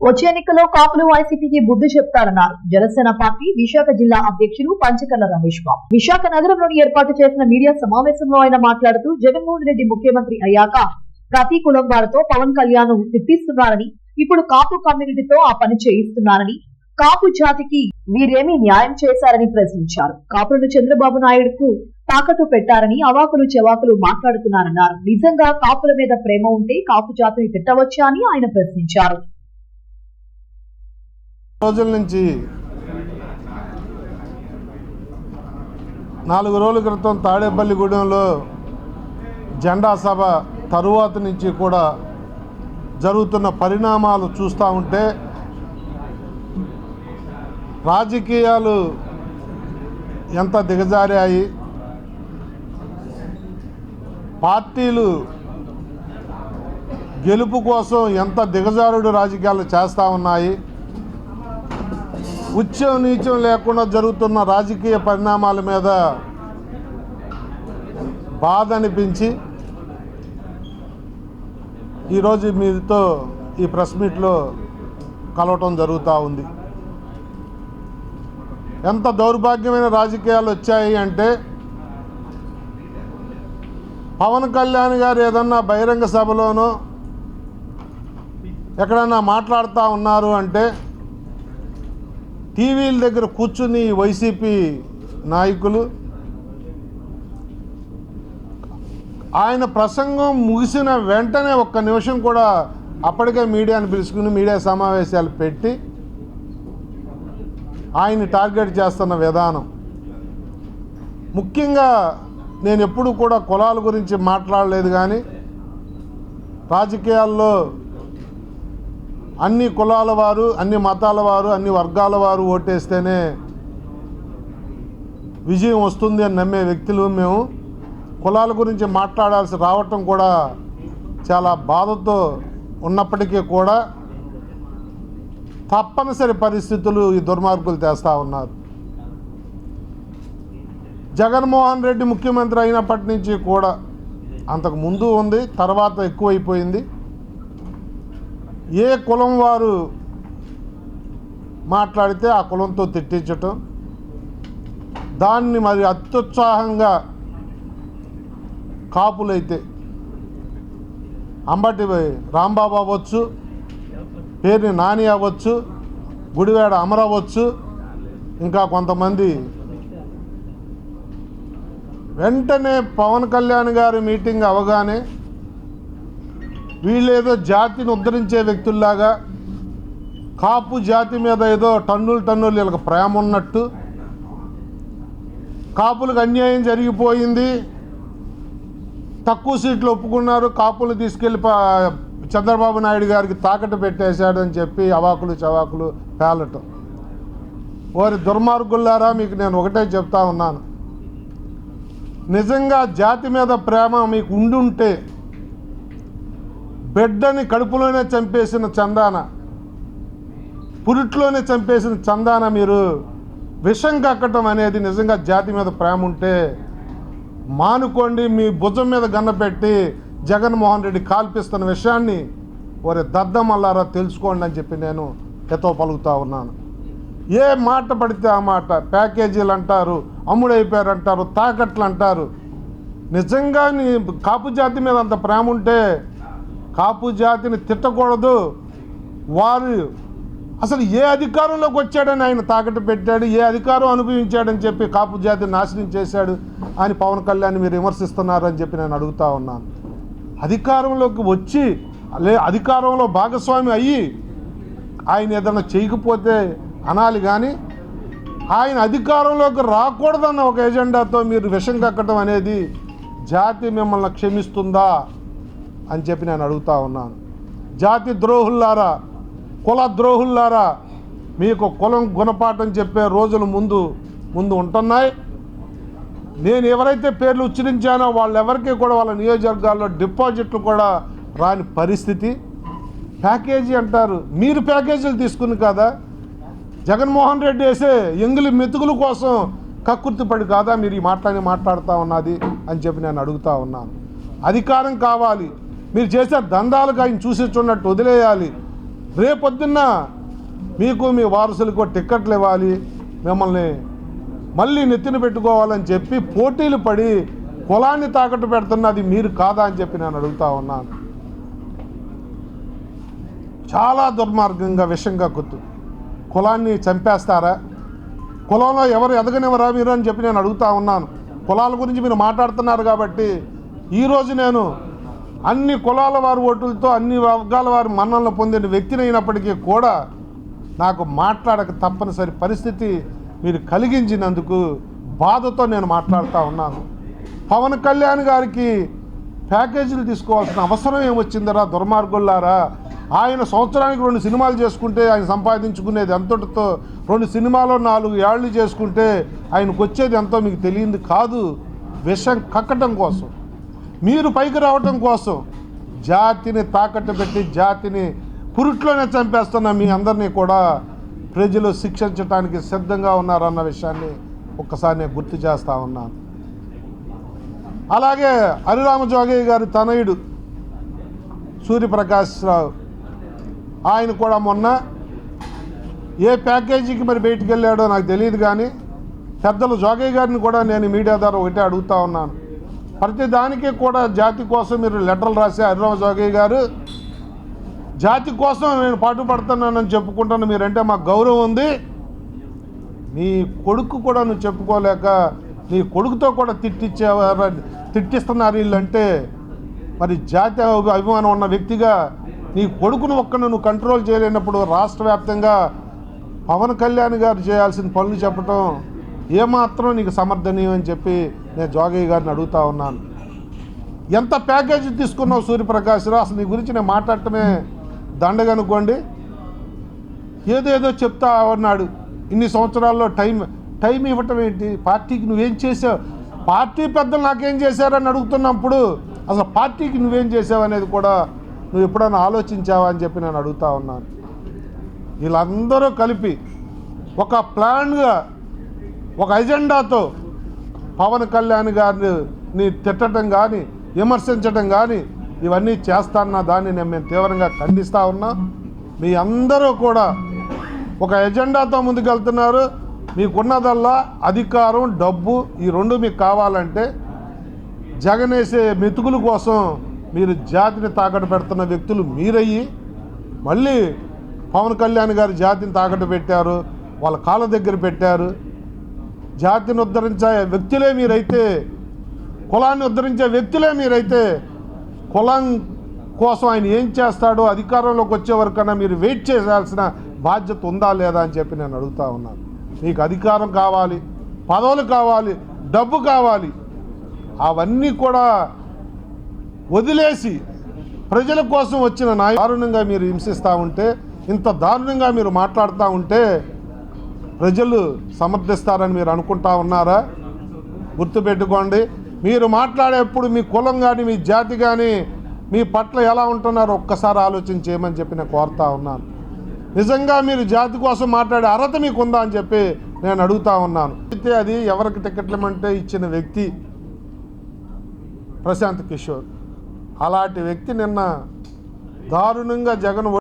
వచ్చే ఎన్నికల్లో కాపులు వైసీపీకి బుద్ధి చెప్తారన్నారు. జనసేన పార్టీ విశాఖ జిల్లా అధ్యక్షులు పంచకర్ల రమేష్ బాబు. విశాఖ నగరంలోని ఏర్పాటు చేసిన మీడియా సమావేశంలో ఆయన మాట్లాడుతూ జగన్మోహన్ రెడ్డి ముఖ్యమంత్రి అయ్యాక ప్రతి కులం వారితో పవన్ కళ్యాణ్ తిప్పిస్తున్నారని ఇప్పుడు కాపు కమ్యూనిటీతో ఆ పని చేయిస్తున్నారని కాపు జాతికి వీరేమీ న్యాయం చేశారని ప్రశ్నించారు. కాపులను చంద్రబాబు నాయుడుకు తాకట్టు పెట్టారని అవాకులు చెవాకులు మాట్లాడుతున్నారన్నారు. నిజంగా కాపుల మీద ప్రేమ ఉంటే కాపు జాతిని తిట్టవచ్చా అని ఆయన ప్రశ్నించారు. రోజుల నుంచి నాలుగు రోజుల క్రితం తాడేపల్లిగూడెంలో జెండా సభ తరువాత నుంచి కూడా జరుగుతున్న పరిణామాలు చూస్తూ ఉంటే రాజకీయాలు ఎంత దిగజారాయి పార్టీలు గెలుపు కోసం ఎంత దిగజారుడు రాజకీయాలు చేస్తూ ఉన్నాయి ఉచ్చం నీచం లేకుండా జరుగుతున్న రాజకీయ పరిణామాల మీద బాధ అనిపించి ఈరోజు మీతో ఈ ప్రెస్ మీట్లో కలవటం జరుగుతూ ఉంది. ఎంత దౌర్భాగ్యమైన రాజకీయాలు వచ్చాయి అంటే పవన్ కళ్యాణ్ గారు ఏదన్నా బహిరంగ సభలోనో ఎక్కడన్నా మాట్లాడుతూ ఉన్నారు అంటే టీవీల దగ్గర కూర్చుని వైసీపీ నాయకులు ఆయన ప్రసంగం ముగిసిన వెంటనే ఒక్క నిమిషం కూడా అప్పటికే మీడియాను పిలుచుకుని మీడియా సమావేశాలు పెట్టి ఆయన్ని టార్గెట్ చేస్తున్న విధానం. ముఖ్యంగా నేను ఎప్పుడు కూడా కులాల గురించి మాట్లాడలేదు కానీ రాజకీయాల్లో అన్ని కులాల వారు అన్ని మతాల వారు అన్ని వర్గాల వారు ఓటేస్తేనే విజయం వస్తుంది అని నమ్మే వ్యక్తులు మేము. కులాల గురించి మాట్లాడాల్సి రావటం కూడా చాలా బాధతో ఉన్నప్పటికీ కూడా తప్పనిసరి పరిస్థితులు ఈ దుర్మార్గులు తెస్తూ ఉన్నారు. జగన్మోహన్ రెడ్డి ముఖ్యమంత్రి అయినప్పటి నుంచి కూడా అంతకు ముందు ఉంది తర్వాత ఎక్కువైపోయింది. ఏ కులం వారు మాట్లాడితే ఆ కులంతో తిట్టించటం దాన్ని మరి అత్యుత్సాహంగా కాపులైతే అంబటి రాంబాబు అవ్వచ్చు పేరుని నాని అవ్వచ్చు గుడివాడ అమర అవ్వచ్చు ఇంకా కొంతమంది. వెంటనే పవన్ కళ్యాణ్ గారి మీటింగ్ అవగానే వీళ్ళేదో జాతిని ఉద్ధరించే వ్యక్తుల్లాగా కాపు జాతి మీద ఏదో టన్నులు టన్నులు వీళ్ళకి ప్రేమ ఉన్నట్టు కాపులకు అన్యాయం జరిగిపోయింది తక్కువ సీట్లు ఒప్పుకున్నారు కాపులు తీసుకెళ్ళి చంద్రబాబు నాయుడు గారికి తాకట్టు పెట్టేశాడు అని చెప్పి అవాకులు చవాకులు పేలటం. వారి దుర్మార్గుల్లారా మీకు నేను ఒకటే చెప్తా ఉన్నాను. నిజంగా జాతి మీద ప్రేమ మీకు ఉండుంటే బిడ్డని కడుపులోనే చంపేసిన చందాన పురిట్లోనే చంపేసిన చందాన మీరు విషం కక్కటం అనేది నిజంగా జాతి మీద ప్రేమ ఉంటే మానుకోండి మీ భుజం మీద గన్న పెట్టి జగన్మోహన్ రెడ్డి కాల్పిస్తున్న విషయాన్ని వారి దద్దమల్లారా తెలుసుకోండి అని చెప్పి నేను ఎతో పలుకుతా ఉన్నాను. ఏ మాట పడితే ఆ మాట ప్యాకేజీలు అంటారు అమ్ముడైపోయారు అంటారు తాకట్లు అంటారు. నిజంగా నీ కాపు జాతి మీద అంత ప్రేమ ఉంటే కాపు జాతిని తిట్టకూడదు. వారు అసలు ఏ అధికారంలోకి వచ్చాడని ఆయన తాకట్టు పెట్టాడు ఏ అధికారం అనుభవించాడని చెప్పి కాపు జాతిని నాశనం చేశాడు అని పవన్ కళ్యాణ్ మీరు విమర్శిస్తున్నారు అని చెప్పి నేను అడుగుతా ఉన్నాను. అధికారంలోకి వచ్చి లే అధికారంలో భాగస్వామి అయ్యి ఆయన ఏదైనా చేయకపోతే అనాలి కానీ ఆయన అధికారంలోకి రాకూడదన్న ఒక ఎజెండాతో మీరు విషం కక్కడం అనేది జాతి మిమ్మల్ని క్షమిస్తుందా? అని చెప్పి నేను అడుగుతా ఉన్నాను. జాతి ద్రోహుల్లారా కుల ద్రోహుల్లారా మీకు కులం గుణపాఠం చెప్పే రోజులు ముందు ముందు ఉంటున్నాయి. నేను ఎవరైతే పేర్లు ఉచ్చరించానో వాళ్ళెవరికి కూడా వాళ్ళ నియోజకవర్గాల్లో డిపాజిట్లు కూడా రాని పరిస్థితి. ప్యాకేజీ అంటారు. మీరు ప్యాకేజీలు తీసుకుని కదా? జగన్మోహన్ రెడ్డి వేసే ఎంగిలి మెతుకుల కోసం కక్కుర్తిపడి కాదా? మీరు ఈ మాట్లాడి మాట్లాడుతూ ఉన్నది అని చెప్పి నేను అడుగుతా ఉన్నాను. అధికారం కావాలి. మీరు చేసే దందాలకు ఆయన చూసి చూడట్టు వదిలేయాలి. రేపొద్దున్న మీకు మీ వారసులకు టిక్కెట్లు ఇవ్వాలి. మిమ్మల్ని మళ్ళీ నెత్తిన పెట్టుకోవాలని చెప్పి పోటీలు పడి కులాన్ని తాకట్టు పెడుతున్నది మీరు కాదా అని చెప్పి నేను అడుగుతా ఉన్నాను. చాలా దుర్మార్గంగా విషంగా గుర్తు కులాన్ని చంపేస్తారా? కులంలో ఎవరు ఎదగనివ్వరా మీరు అని చెప్పి నేను అడుగుతా ఉన్నాను. కులాల గురించి మీరు మాట్లాడుతున్నారు కాబట్టి ఈరోజు నేను అన్ని కులాల వారి ఓటులతో అన్ని వర్గాల వారి మన్నలను పొందిన వ్యక్తిని అయినప్పటికీ కూడా నాకు మాట్లాడక తప్పనిసరి పరిస్థితి మీరు కలిగించినందుకు బాధతో నేను మాట్లాడుతూ ఉన్నాను. పవన్ కళ్యాణ్ గారికి ప్యాకేజీలు తీసుకోవాల్సిన అవసరం ఏమొచ్చిందరా దుర్మార్గుల్లారా? ఆయన సంవత్సరానికి రెండు సినిమాలు చేసుకుంటే ఆయన సంపాదించుకునేది ఎంతటితో? రెండు సినిమాలో నాలుగు ఏళ్ళు చేసుకుంటే ఆయనకు వచ్చేది ఎంతో మీకు తెలియంది కాదు? విషం కక్కటం కోసం. మీరు పైకి రావటం కోసం జాతిని తాకట్టు పెట్టి జాతిని పురుట్లోనే చంపేస్తున్న మీ అందరినీ కూడా ప్రజలు శిక్షించడానికి సిద్ధంగా ఉన్నారన్న విషయాన్ని ఒక్కసారి నేను గుర్తు చేస్తా ఉన్నాను. అలాగే హరిరామజోగయ్య గారి తనయుడు సూర్యప్రకాష్ రావు ఆయన కూడా మొన్న ఏ ప్యాకేజీకి మరి బయటికి వెళ్ళాడో నాకు తెలియదు కానీ పెద్దలు జోగయ్య గారిని కూడా నేను మీడియా ద్వారా ఒకటే అడుగుతా ఉన్నాను. ప్రతి దానికి కూడా జాతి కోసం మీరు లెటర్లు రాసే హరిరామ జోగయ్య గారు జాతి కోసం నేను పాటుపడుతున్నానని చెప్పుకుంటాను మీరంటే మాకు గౌరవం ఉంది. నీ కొడుకు కూడా నువ్వు చెప్పుకోలేక నీ కొడుకుతో కూడా తిట్టించేవారు తిట్టిస్తున్నారు వీళ్ళంటే మరి జాతి అభి- అభిమానం ఉన్న వ్యక్తిగా నీ కొడుకును ఒక్కను నువ్వు కంట్రోల్ చేయలేనప్పుడు రాష్ట్ర వ్యాప్తంగా పవన్ కళ్యాణ్ గారు చేయాల్సిన పనులు చెప్పటం ఏమాత్రం నీకు సమర్థనీయం అని చెప్పి నేను జోగయ్య గారిని అడుగుతా ఉన్నాను. ఎంత ప్యాకేజీ తీసుకున్నావు సూర్యప్రకాశ్రావు? అసలు నీ గురించి నేను మాట్లాడటమే దండగనుకోండి ఏదేదో చెప్తా ఉన్నాడు. ఇన్ని సంవత్సరాల్లో టైం టైం ఇవ్వటం ఏంటి? పార్టీకి నువ్వేం చేసావు? పార్టీ పెద్దలు నాకేం చేశారని అడుగుతున్నప్పుడు అసలు పార్టీకి నువ్వేం చేసావు అనేది కూడా నువ్వు ఎప్పుడైనా ఆలోచించావా అని చెప్పి నేను అడుగుతా ఉన్నాను. వీళ్ళందరూ కలిపి ఒక ప్లాన్గా ఒక ఎజెండాతో పవన్ కళ్యాణ్ గారిని తిట్టడం కానీ విమర్శించడం కానీ ఇవన్నీ చేస్తాన్న దాన్ని నేను మేము తీవ్రంగా ఖండిస్తూ ఉన్నా. మీ అందరూ కూడా ఒక ఎజెండాతో ముందుకెళ్తున్నారు. మీకున్నదల్లా అధికారం డబ్బు ఈ రెండు మీకు కావాలంటే జగనేసే మెతుకుల కోసం మీరు జాతిని తాకట్టు పెడుతున్న వ్యక్తులు మీరయ్యి మళ్ళీ పవన్ కళ్యాణ్ గారు జాతిని తాకట్టు పెట్టారు వాళ్ళ కాళ్ళ దగ్గర పెట్టారు. జాతిని ఉద్ధరించే వ్యక్తులే మీరైతే కులాన్ని ఉద్ధరించే వ్యక్తులే మీరైతే కులం కోసం ఆయన ఏం చేస్తాడో అధికారంలోకి వచ్చే వరకన్నా మీరు వెయిట్ చేయాల్సిన బాధ్యత ఉందా లేదా అని చెప్పి నేను అడుగుతా ఉన్నాను మీకు అధికారం కావాలి పదవులు కావాలి డబ్బు కావాలి. అవన్నీ కూడా వదిలేసి ప్రజల కోసం వచ్చిన నాయ దారుణంగా మీరు హింసిస్తూ ఉంటే ఇంత దారుణంగా మీరు మాట్లాడుతూ ఉంటే ప్రజలు సమర్థిస్తారని మీరు అనుకుంటా ఉన్నారా? గుర్తుపెట్టుకోండి. మీరు మాట్లాడేప్పుడు మీ కులం కానీ మీ జాతి కానీ మీ పట్ల ఎలా ఉంటున్నారో ఒక్కసారి ఆలోచన చేయమని చెప్పి నేను కోరుతా ఉన్నాను. నిజంగా మీరు జాతి కోసం మాట్లాడే అర్హత మీకు ఉందా అని చెప్పి నేను అడుగుతా ఉన్నాను. అయితే అది ఎవరికి టికెట్లు ఇచ్చిన వ్యక్తి ప్రశాంత్ కిషోర్. అలాంటి వ్యక్తి నిన్న దారుణంగా జగన్